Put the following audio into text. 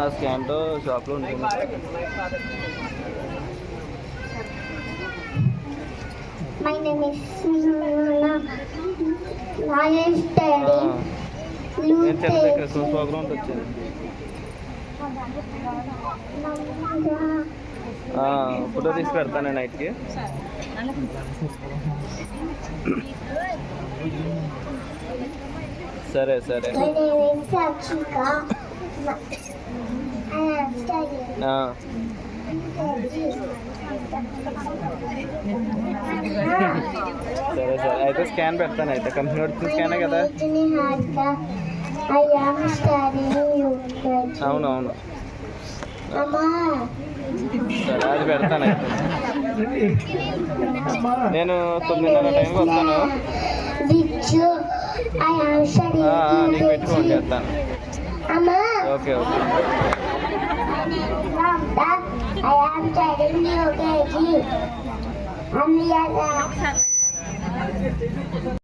ఆ స్కాన్తో షాప్లో ఉంటుంది. My క్రిస్మస్ ప్రోగ్రామ్ వచ్చింది. ఫోటో తీసి పెడతాను నైట్కి. సరే సరే. సరే సరే. అయితే స్కాన్ పెడతాను. అయితే కంప్యూటర్ వచ్చిన స్కానే కదా? అవునవును. సరే అది పెడతాను అయితే. నేను తొమ్మిదిన్నర టైం వస్తాను. నీకు పెట్టుకోండి చేస్తాను. Okay, okay. Dad, I am telling you, okay, G. Only as